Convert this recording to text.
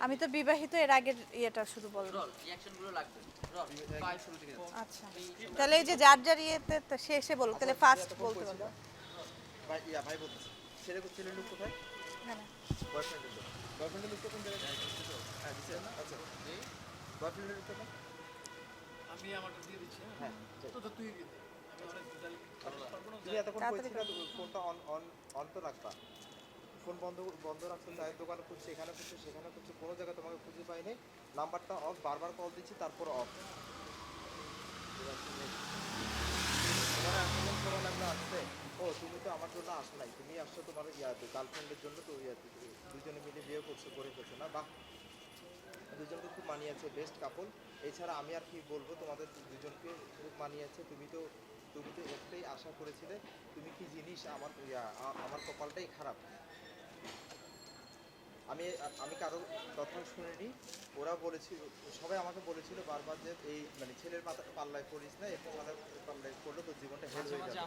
আমি তো বিবাহিত এর আগের ইয়েটা শুধু বলব। আচ্ছা। তাহলে এই যে যার যার ইয়েতে তো সে এসে বলুক তাহলে ফার্স্ট বলতে পারব ভাই ইয়া ভাই বলতেছে ছেলে ছেলের লোক কোথায়? হ্যাঁ হ্যাঁ আচ্ছা। আমি আমারটা দিয়ে দিচ্ছি হ্যাঁ? তো তুই দিয়ে দে। তুমি এতক্ষণ ফোনটা অন অন অন তো রাখবা। ফোন বন্ধ বন্ধ রাখছো চায়ের দোকানে খুঁজছে এখানে খুঁজছে সেখানে খুঁজছে। কোনো জায়গায় তোমাকে খুঁজে পাইনি। নাম্বারটা অফ বারবার কল দিচ্ছি, তারপর অফ সময় লাগল আসতে। ও, তুমি তো আমার জন্য আসো নাই। তুমি আসছো তোমার ইয়াতে গার্লফ্রেন্ডের জন্য তো ইয়াতে দুজনে মিলে বিয়ে করছ, করে ফেলছো না? বাহ। দুজনকে খুব মানিয়েছে বেস্ট কাপল এছাড়া আমি আর কি বলব, তোমাদের দুজনকে খুব মানিয়েছে। তুমি তো তুমি তো একটাই আশা করেছিলে। তুমি কি জিনিস আমার আমার কপালটাই খারাপ? আমি আমি কারও কথা শুনিনি। ওরা বলেছিল সবাই আমাকে বলেছিল বারবার যে এই মানে ছেলের মাথা পাল্লায় করিস না এরকম পাল্লায় পড়লে তোর জীবনটা হেল হয়ে যাবে।